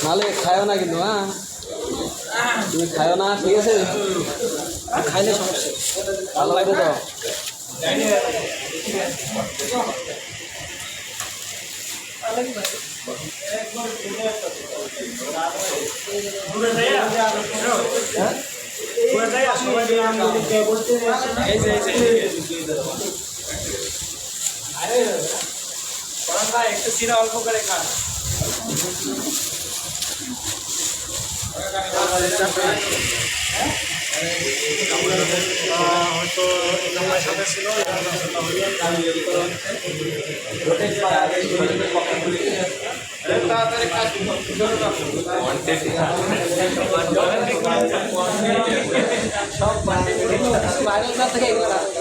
নাহলে খায়ও না কিন্তু হ্যাঁ? তুমি খায়ও না, ঠিক আছে? খাইলে সমস্যা ভালো লাগবে তো? একটু সিরা অল্প করে খান হয়তো আমার সাথে ছিল বাইরের থেকে এগুলো